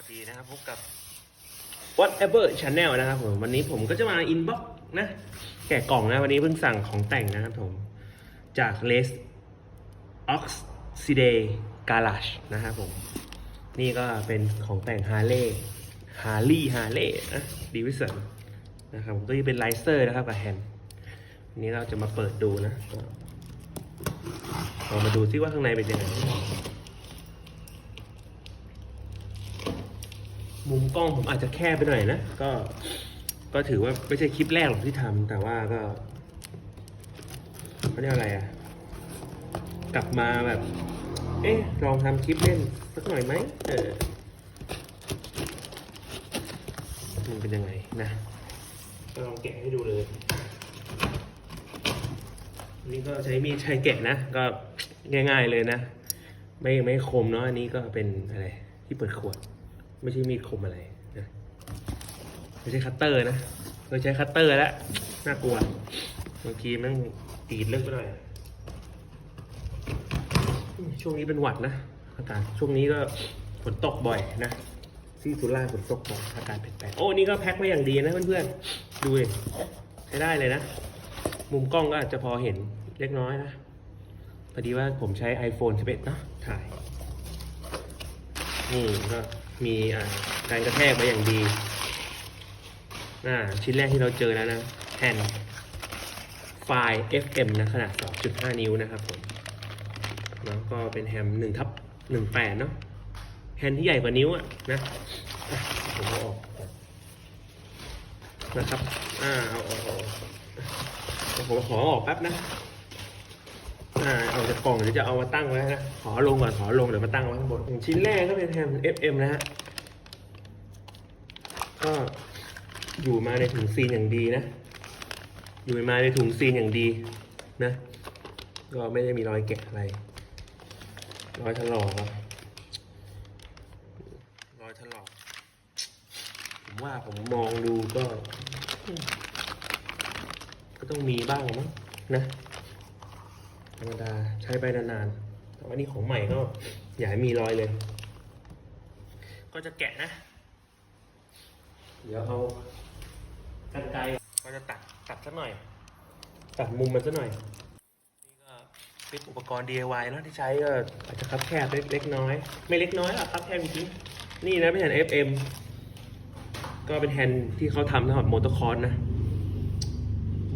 วัสดีนะครับพบกับ whatever channel นะครับผมวันนี้ผมก็จะมา inbox นะ แกะกล่องนะวันนี้เพิ่งสั่งของแต่งนะครับผมจาก Les Oxide Garage นะครับผม นี่ก็เป็นของแต่ง Harley Harley Harley นะดีวิสันนะครับผมตัวนี้เป็นไลเซอร์นะครับกับแฮนด์นี้เราจะมาเปิดดูนะก็ลองมาดูซิว่าข้างในเป็นยังไง มุมกล้องผมอาจจะแคบไปหน่อยนะ ก็ ก็ถือว่าไม่ใช่คลิปแรกหรอกที่ทำแต่ว่าก็เขาเรียกอะไรอะกลับมาแบบ เอ๊ะ ลองทำคลิปเล่นสักหน่อยไหมเออมันเป็นยังไงนะก็ลองแกะให้ดูเลย นี่ก็ใช้มีดใช้แกะนะ ก็ง่ายๆเลยนะ ไม่ไม่คมเนาะ อันนี้ก็เป็นอะไรที่เปิดขวด ไม่ใช่มีดคมอะไรนะไม่ใช่คัตเตอร์นะเราใช้คัตเตอร์แล้วน่ากลัวบางทีมันกรีดเลิกไปหน่อยช่วงนี้เป็นหวัดนะอากาศช่วงนี้ก็ฝนตกบ่อยนะที่สุราฝนตกบ่อยอากาศเปลี่ยนแปลงโอ้นี่ก็แพ็คมาอย่างดีนะเพื่อนๆดูดิใช้ได้เลยนะ มุมกล้องก็อาจจะพอเห็นเล็กน้อยนะพอดีว่าผมใช้ iPhone 11เนอะถ่ายนี่ก็ มีการกระแทกมาอย่างดีชิ้นแรกที่เราเจอแล้วนะแผ่นไฟล์ FM นะขนาด 2.5 นิ้วนะครับผมแล้วก็เป็นแฮม1ทับ18 เนาะแฮนที่ใหญ่กว่านิ้วอะนะผมเอาออกนะครับ อ่าเอาออกเอาผมขอออกแป๊บนะ อ่าเอาจากกล่องเดี๋ยวจะเอามาตั้งไว้นะ ขอลงก่อนขอลงเดี๋ยวมาตั้งไว้ข้างบนชิ้นแรกก็เป็นแฮม FM นะฮะ ก็อยู่มาในถุงซีนอย่างดีนะ อยู่มาในถุงซีนอย่างดีนะ ก็ไม่ได้มีรอยแกะอะไร รอยถลอกอะรอยถลอกผมว่าผมมองดูก็ ก็ต้องมีบ้างมั้งนะ รรมดาใช้ไปนานๆแต่ว่านี่ของใหม่ก็อย่าให้มีรอยเลย ก็จะแกะนะ เดี๋ยวเอากันไกรก็จะตัดตัดสักหน่อย ตัดมุมมันสักหน่อย นี่ก็เป็นอุปกรณ์ DIY นะที่ใช้ก็อาจจะคับแคบเล็กน้อย ไม่เล็กน้อยหรอกคับแคบจริงนี่นะเป็นแฮนด์ FM ก็เป็นแฮนด์ที่เขาทำสำหรับมอเตอร์คอร์สนะ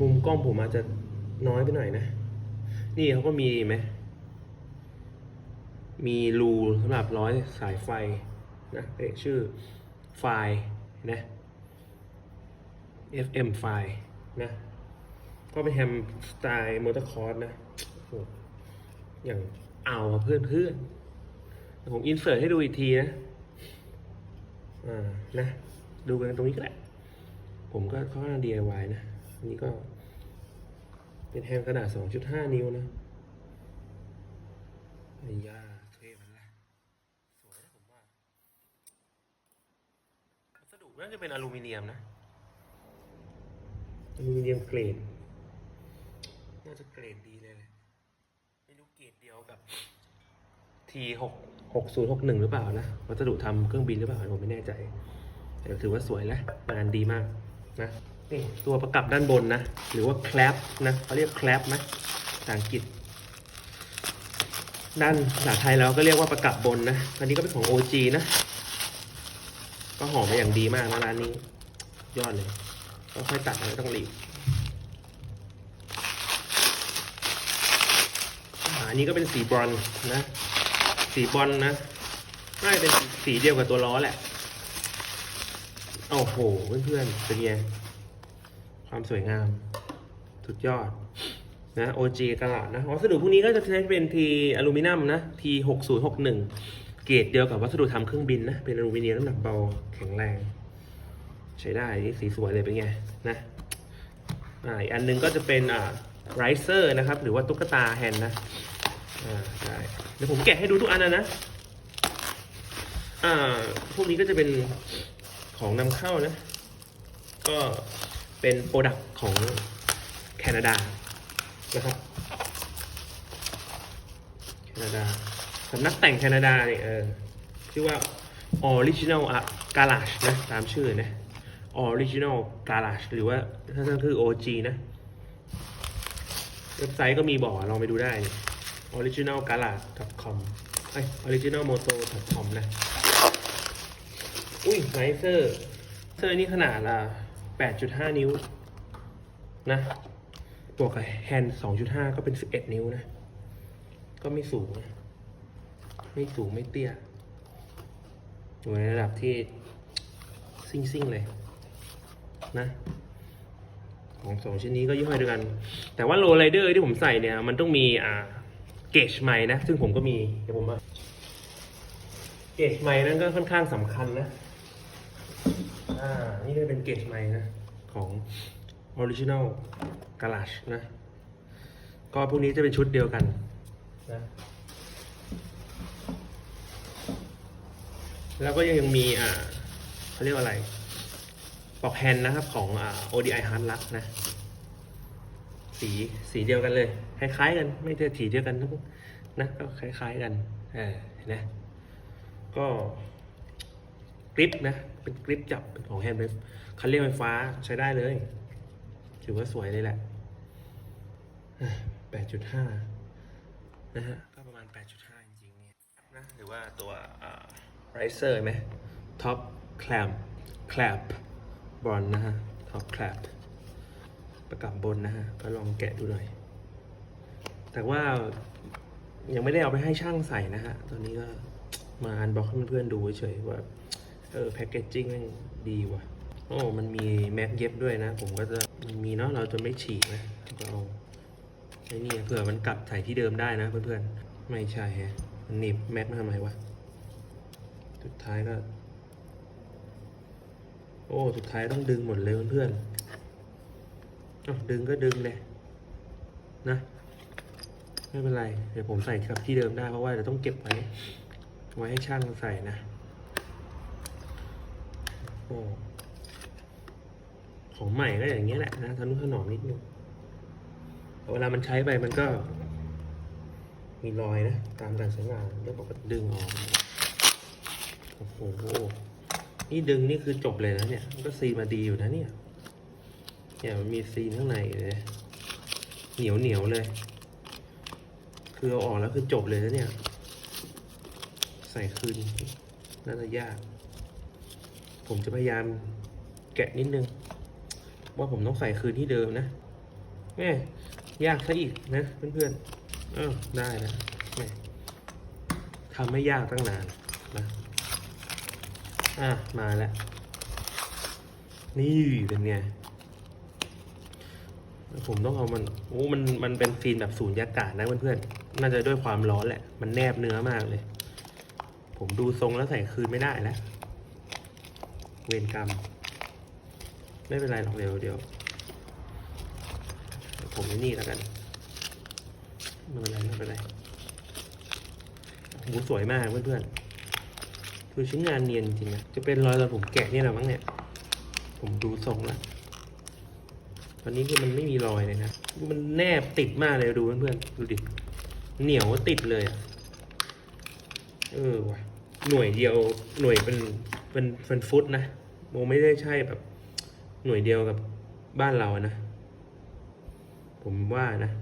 มุมกล้องผมอาจจะน้อยไปหน่อยนะ นี่เขาก็มีไหม มีรูสำหรับร้อยสายไฟนะเอกชื่อไฟล์นะ FM ไฟล์นะ ก็เป็นแฮมสไตล์มอเตอร์คอร์สนะอย่างเอาเพื่อนเพื่อนผมอินเสิร์ตให้ดูอีกทีนะ อ่า นะ ดูกันตรงนี้ก็ได้ ผมก็ค่อนข้าง DIY นะ อันนี้ก็ เป็นแฮมขนาด 2.5 นิ้วนะไอ้ยาเท่มันละสวยนะผมว่าวัสดุน่าจะเป็นอลูมิเนียมนะ อลูมิเนียมเกรด น่าจะเกรดดีเลยแหละไม่รู้เกรดเดียวกับ T 6 6061หรือเปล่านะ วัสดุทำเครื่องบินหรือเปล่า ผมไม่แน่ใจ แต่ถือว่าสวยแล้วงานดีมากนะ นี่ตัวประกับด้านบนนะ หรือว่า clap นะเขาเรียก clap ไหมภาษาอังกฤษ ด้านภาษาไทยเราก็เรียกว่าประกับบนนะอันนี้ก็เป็นของ OG นะ ก็หอมาอย่างดีมากนะร้านนี้ ยอดเลยก็ค่อยตัดไม่ต้องรีบอันนี้ก็เป็นสีบรอนนะ สีบอลนะน่าจะเป็นสีเดียวกับตัวล้อแหละ โอ้โห เพื่อนๆ เป็นไง ความสวยงาม สุดยอด นะ OG กระดนะ วัสดุพวกนี้ก็จะใช้เป็นทีอลูมิเนียมนะ T 6 0 6 1เกรดเดียวกับวัสดุทำเครื่องบินนะ เป็นอลูมิเนียมน้ำหนักเบาแข็งแรง ใช้ได้ นี่สีสวยเลยเป็นไง นะอ่าอีกอันหนึงก็จะเป็นอ่าไรเซอร์นะครับ หรือว่าตุ๊กตาแฮนด์นะอ่าได้เดี๋ยวผมแกะให้ดูทุกอันนะนะอ่าพวกนี้ก็จะเป็นของนำเข้านะ ก็ เป็นโปรดักต์ของแคนาดานะครับแคนาดาสำนักแต่งแคนาดาเนี่ยเออชื่อว่า original อะ garage นะตามชื่อนะ original garage หรือว่าถ้านั่นคือ OG นะ เว็บไซต์ก็มีบอกลองไปดูได้นี่ originalgarage.com เอ้ย originalmoto.com นะ อุ้ยไนเซอร์เซอร์นี่ขนาดละ 8.5 นิ้วนะบวกกับแฮนด์2.5 ก็เป็น 11 นิ้วนะ ก็ไม่สูงนะไม่สูงไม่เตี้ยอยู่ในระดับที่ซิ่งๆเลยนะ ของสองชิ้นนี้ก็ยี่ห้อเดียวกัน แต่ว่าโรลไรเดอร์ที่ผมใส่เนี่ย มันต้องมีอ่าเกจไมค์นะ ซึ่งผมก็มีเดี๋ยวผมมาเกจไมค์นั่นก็ค่อนข้างสำคัญนะ อ่า นี่ก็เป็นเกจไมค์นะ ของ Original Garage นะ ก็พวกนี้จะเป็นชุดเดียวกันนะแล้วก็ยังมีอ่าเขาเรียกว่าอะไรปลอกแฮน์นะครับของอ่า ODI Hard Luck นะ สีสีเดียวกันเลย คล้ายๆกัน ไม่ใช่สีเดียวกันทั้งนะก็คล้ายๆกันเห็นไหมก็กริปนะ เป็นกริปจับเป็นของแฮนด์เบรคันเร่งไฟฟ้าใช้ได้เลย ถือว่าสวยเลยแหละแปดจุดห้านะฮะ ก็ประมาณ 8.5 จริงๆเนี่ยนะ หรือว่าตัวไรเซอร์ไหมท็อปแคลมแคลบอลนะฮะ ท็อปแคลบประกับบนนะฮะ ก็ลองแกะดูหน่อย แต่ว่ายังไม่ได้เอาไปให้ช่างใส่นะฮะ ตอนนี้ก็มาอันบอกให้เพื่อนๆดูเฉยๆว่า เออแพคเกจจิ้งมันดีว่ะ โอ้ มันมีแม็กเย็บด้วยนะ ผมก็จะมันมีเนาะเราจะไม่ฉีกนะก็เอาไอ้นี่เผื่อมันกลับใส่ที่เดิมได้นะเพื่อนๆ ไม่ใช่ฮะมันหนีบแม็กมาทำไมวะ สุดท้ายก็ โอ้ สุดท้ายต้องดึงหมดเลยเพื่อนๆดึงก็ดึงเลย นะ ไม่เป็นไร เดี๋ยวผมใส่กลับที่เดิมได้เพราะว่าเดี๋ยวต้องเก็บไว้ ไว้ให้ช่างใส่นะ โอ้ของใหม่ก็อย่างเงี้ยแหละนะทะนุถนอมนิดนึงเวลามันใช้ไปมันก็ มีรอยนะ ตามการใช้งานแล้วก็ดึงออกโอ้โหนี่ดึงนี่คือจบเลยนะเนี่ยก็ซีมาดีอยู่นะเนี่ยเนี่ยมันมีซีข้างในเลยเหนียวเหนียวเลย คือเอาออกแล้วคือจบเลยนะเนี่ย ใส่คืนน่าจะยาก ผมจะพยายามแกะนิดนึง ว่าผมต้องใส่คืนที่เดิมนะแม่ยากซะอีกนะเพื่อนๆเออได้นะแม่ทำไม่ยากตั้งนานนะอะมาแล้ว นี่เป็นไงผมต้องเอามันโอ้มันมันเป็นฟิล์มแบบสูญญากาศนะเพื่อนๆน่าจะด้วยความร้อนแหละ มันแนบเนื้อมากเลย ผมดูทรงแล้วใส่คืนไม่ได้แล้ว เวรกรรม ไม่เป็นไรหรอกเดี๋ยวเดี๋ยวผมไอ้นี่แล้วกันไม่เป็นไรไม่เป็นไรโหสวยมากเพื่อนๆคือชิ้นงานเนียนจริงนะจะเป็นรอยตอนผมแกะนี่แหละมั้งเนี่ย ผมดูทรงแล้วตอนนี้คือมันไม่มีรอยเลยนะมันแนบติดมากเลยดูเพื่อนๆดูดิเหนียวติดเลยอะเออว่ะหน่วยเดียวหน่วยเป็นเป็นเป็นฟุตนะ โมไม่ได้ใช่แบบหน่วยเดียวกับบ้านเราอะนะ ผมว่านะ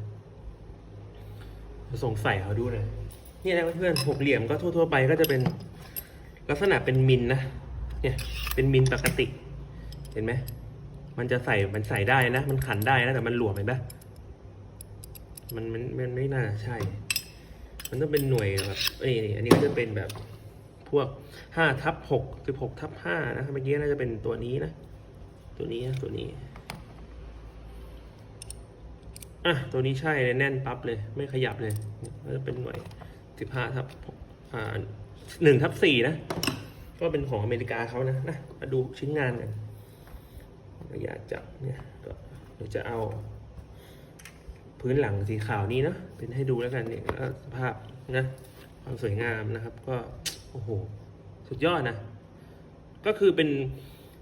สงสัยเขาดูหน่อยนี่นะเพื่อนหกเหลี่ยมก็ทั่วๆไปก็จะเป็นลักษณะเป็นมิลนะ เนี่ย เป็นมิลปกติ เห็นไหม มันจะใส่ มันใส่ได้นะ มันขันได้นะ แต่มันหลวมเห็นปะมันมันมันไม่น่าใช่ มันต้องเป็นหน่วยแบบเอ้ยอันนี้ก็จะเป็นแบบ พวกห้าทับหกสิบหกทับห้านะเมื่อกี้น่าจะเป็นตัวนี้นะ ตัวนี้นะตัวนี้อะตัวนี้ใช่เลยแน่นปั๊บเลย ไม่ขยับเลยก็จะเป็นหน่วยสิบห้าทับอ่าหนึ่งทับสี่นะ ก็เป็นของอเมริกาเขานะนะมาดูชิ้นงานกันระยะจับเนี่ยก็เดี๋ยวจะเอา พื้นหลังสีขาวนี้นะเป็นให้ดูแล้วกันเนี่ยสภาพนะความสวยงามนะครับ ก็ อ้โห สุดยอดนะ ก็คือเป็น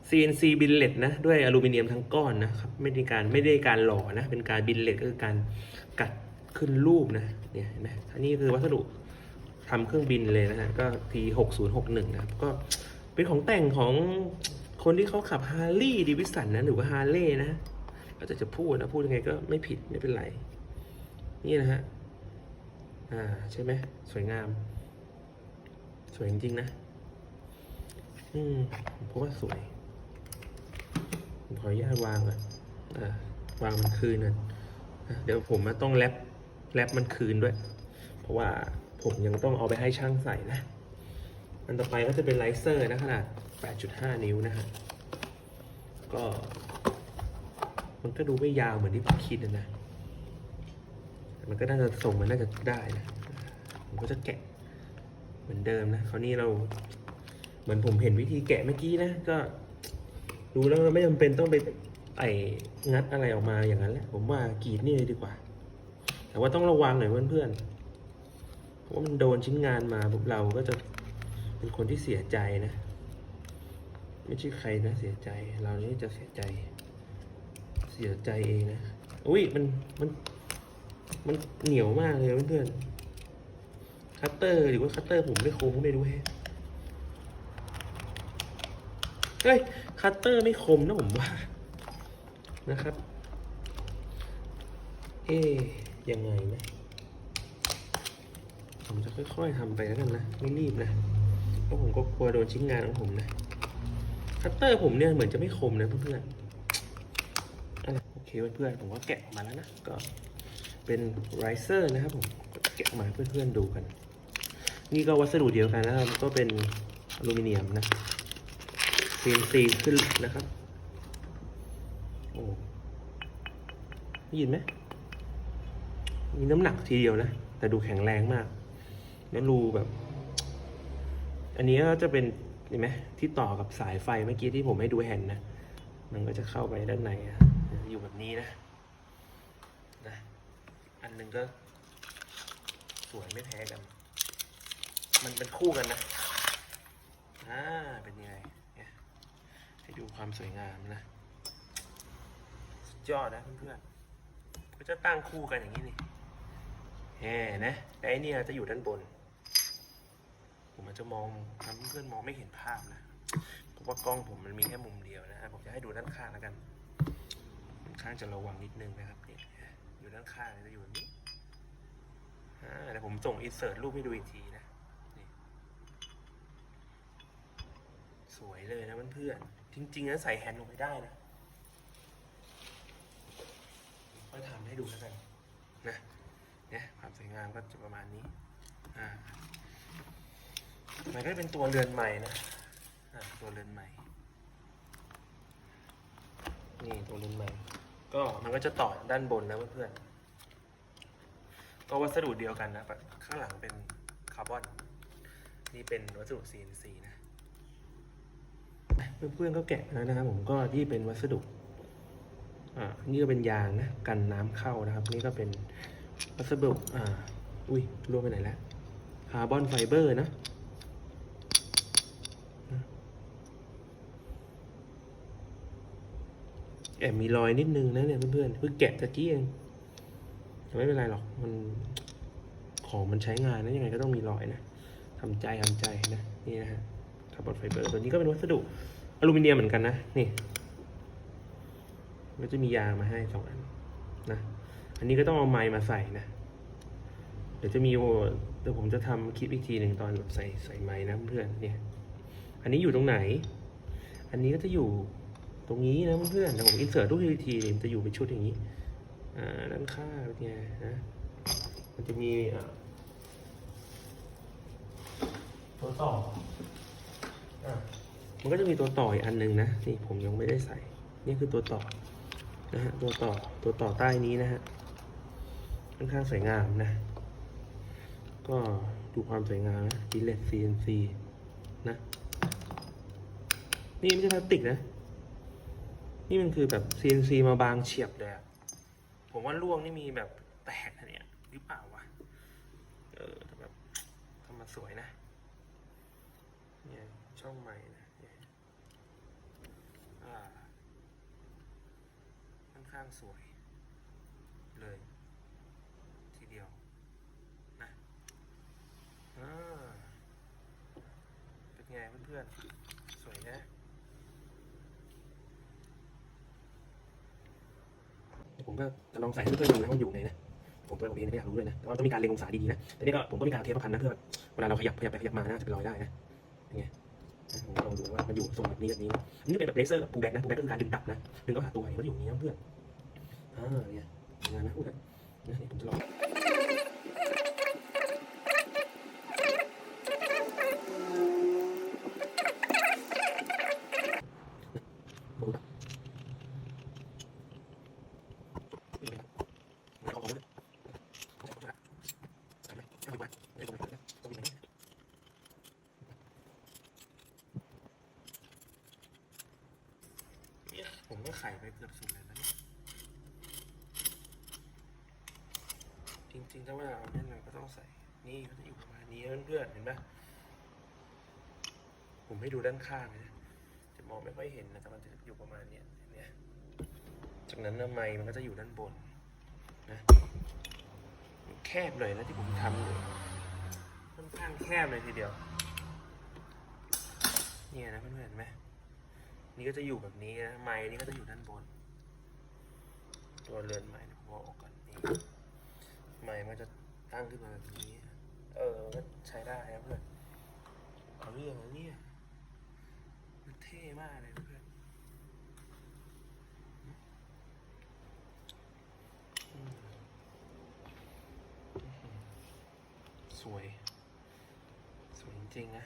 CNC บินเลตนะ ด้วยอลูมิเนียมทั้งก้อนนะครับ ไม่ได้การไม่ได้การหล่อนะ เป็นการบินเลตก็คือการกัดขึ้นรูปนะ เนี่ยเห็นไหมอันนี้คือวัสดุทำเครื่องบินเลยนะฮะ ก็ T 6 0 6 1นะครับ ก็เป็นของแต่งของคนที่เขาขับฮาร์ลีย์ดิวิสันนะ หรือว่าฮาร์เลย์นะก็จะจะพูดนะ พูดยังไงก็ไม่ผิดไม่เป็นไร นี่นะฮะ อ่า ใช่ไหม สวยงาม สวยจริงๆนะ อืมผมว่าสวยผมขออนุญาตวางอะอ่าวางมันคืนนะเดี๋ยวผมมาต้องแรปแรปมันคืนด้วย เพราะว่าผมยังต้องเอาไปให้ช่างใส่นะ อันต่อไปก็จะเป็นไลเซอร์นะขนาด 8.5 นิ้วนะฮะ ก็ มันก็ดูไม่ยาวเหมือนที่ผมคิดนะนะมันก็น่าจะส่งมันน่าจะได้นะ ผมก็จะแกะ เหมือนเดิมนะคราวนี้เราเหมือนผมเห็นวิธีแกะเมื่อกี้นะก็ดูแล้วไม่จำเป็นต้องไปไอ้งัดอะไรออกมาอย่างนั้นแหละผมว่ากรีดนี่เลยดีกว่า แต่ว่าต้องระวังหน่อยเพื่อนๆเพราะว่ามันโดนชิ้นงานมาพวกเราก็จะเป็นคนที่เสียใจนะ ไม่ใช่ใครนะเสียใจ เรานี่จะเสียใจ เสียใจเองนะอุ้ยมันมันมันเหนียวมากเลยเพื่อนๆ คัตเตอร์หรือว่าคัตเตอร์ผมไม่คมก็ไม่รู้แฮะเฮ้ยคัตเตอร์ไม่คมนะผมว่านะครับ เอ๊ยังไงนะผมจะค่อยๆทำไปแล้วกันนะ ไม่รีบนะเพราะผมก็กลัวโดนชิ้นงานของผมนะคัตเตอร์ผมเนี่ยเหมือนจะไม่คมนะเพื่อนๆโอเคเพื่อนๆผมก็แกะออกมาแล้วนะก็เป็นไรเซอร์นะครับผมแกะออกมาเพื่อนๆดูกัน นี่ก็วัสดุเดียวกันนะครับ ก็เป็นอลูมิเนียมนะ CNC ขึ้นนะครับโอ้ได้ยินไหมมีน้ำหนักทีเดียวนะ แต่ดูแข็งแรงมาก แล้วรูแบบ อันนี้ก็จะเป็นเห็นไหมที่ต่อกับสายไฟเมื่อกี้ที่ผมให้ดูแฮนด์นะ มันก็จะเข้าไปด้านในอะอยู่แบบนี้นะนะ อันหนึงก็สวยไม่แพ้กัน มันเป็นคู่กันนะ อ่า เป็นยังไงให้ดูความสวยงามนะสุดยอดนะเพื่อนๆก็จะตั้งคู่กันอย่างนี้นี่แหมนะแต่ไอเนี่จะอยู่ด้านบน ผมอาจจะมองทำเพื่อนมองไม่เห็นภาพนะเพราะว่ากล้องผมมันมีแค่มุมเดียวนะผมจะให้ดูด้านข้างแล้วกันด้านข้างจะระวังนิดนึงนะครับเนี่ยอยู่ด้านข้างจะอยู่แบบนี้อ่าเดี๋ยวผมส่งอินเสิร์ตรูปให้ดูอีกทีนะ นี่ สวยเลยนะเพื่อนๆจริงๆนะใส่แฮนด์ลงไปได้นะค่อยทำให้ดูแล้วกันนะเนี่ยความสวยงามก็จะประมาณนี้อ่ามันก็เป็นตัวเรือนใหม่นะอ่าตัวเรือนใหม่นี่ตัวเรือนใหม่ ก็มันก็จะต่อด้านบนนะเพื่อนๆก็วัสดุเดียวกันนะข้างหลังเป็นคาร์บอนนี่เป็นวัสดุ CNC นะ เพื่อนๆก็แกะแล้วนะครับ ผมก็ที่เป็นวัสดุอ่านี่ก็เป็นยางนะกันน้ำเข้านะครับ นี่ก็เป็นวัสดุอ่าอุ้ยร่วไปไหนแล้วคาร์บอนไฟเบอร์นะแอบมีรอยนิดนึงนะเนี่ยเพื่อนๆเพิ่งแกะตะกี้เองไม่เป็นไรหรอกมันของมันใช้งานนะยังไงก็ต้องมีรอยนะทำใจทำใจนะนี่นะฮะ คาร์บอนไฟเบอร์ตัวนี้ก็เป็นวัสดุอลูมิเนียมเหมือนกันนะ นี่ก็จะมียางมาให้สองอันนะ อันนี้ก็ต้องเอาไม้มาใส่นะ เดี๋ยวจะมีเดี๋ยวผมจะทำคลิปอีกทีหนึ่งตอนแบบใส่ใส่ไม้นะเพื่อนเนี่ย อันนี้อยู่ตรงไหน อันนี้ก็จะอยู่ตรงนี้นะเพื่อนเดี๋ยวผมอินเสิร์ตรูปอีกทีมันจะอยู่เป็นชุดอย่างนี้ อ่าด้านข้างเป็นไงนะ มันจะมีอ่าตัวต่ออะ มันก็จะมีตัวต่ออีกอันหนึ่งนะนี่ผมยังไม่ได้ใส่ นี่คือตัวต่อนะฮะตัวต่อตัวต่อใต้นี้นะฮะค่อนข้างสวยงามนะ ก็ดูความสวยงามนะ Gillette CNC นะ นี่ไม่ใช่พลาสติกนะ นี่มันคือแบบ CNC มาบางเฉียบเลยผมว่าล่วงนี่มีแบบแตกนะเนี่ยหรือเปล่าวะเออแบบทำมาสวยนะ ช่องใหม่นะค่อนข้างสวย เลย ทีเดียว นะอ่าไงเพื่อนๆ สวยนะผมก็จะลองใส่เพื่อนๆดูนะว่ามันอยู่ไงนนะ ผมตัวผมเองไม่อยากรู้เลยนะแต่ว่าต้องมีการเล็งองศาดีๆนะ แต่นี่ก็ผมก็มีการเทปพันนะเพื่อแบบเวลาเราขยับขยับไปขยับมานะจะเป็นรอยได้นะเป็นไง ลองดูว่ามันอยู่ทรงแบบนี้แบบนี้อันนี้เป็นแบบเลเซอร์กับปูแบกนะปูแบกก็คือการดึงดับนะดึงก็หาตัวเองมันอยู่อย่างนี้นะเพื่อนอ่าเนี่ยงานนะพูดนะนะนี่ผมจะลองดูนะนี่เลยครับไม่เอาออกเลยเอาออกเลยทำไมเอาดีกว่าไม่ตรงไหนตรงไหนเนี่ยผมก็ ไปเกือบสุดเลยนะเนี่ยจริงๆ ถ้าว่าเอาเนี่ยเราก็ต้องใส่ นี่ก็จะอยู่ประมาณนี้เพื่อนๆเห็นไหมผมให้ดูด้านข้างนะจะมองไม่ค่อยเห็นนะแต่มันจะอยู่ประมาณเนี้ยเห็นไหมจากนั้นน้ำไม้มันก็จะอยู่ด้านบนนะแคบเลยนะที่ผมทำอยู่ค่อนข้างแคบเลยทีเดียว เนี่ยนะเพื่อนๆเห็นไหม นี่ก็จะอยู่แบบนี้นะไม้นี่ก็จะอยู่ด้านบน ตัวเรือนไม้เดี๋ยวผมเอาออกก่อนนี่ไม้มันจะตั้งขึ้นมาแบบนี้ เออก็ใช้ได้นะเพื่อนเอาเรื่องนะเนี่ยมันเท่มากเลยเพื่อนสวย สวยจริงๆนะ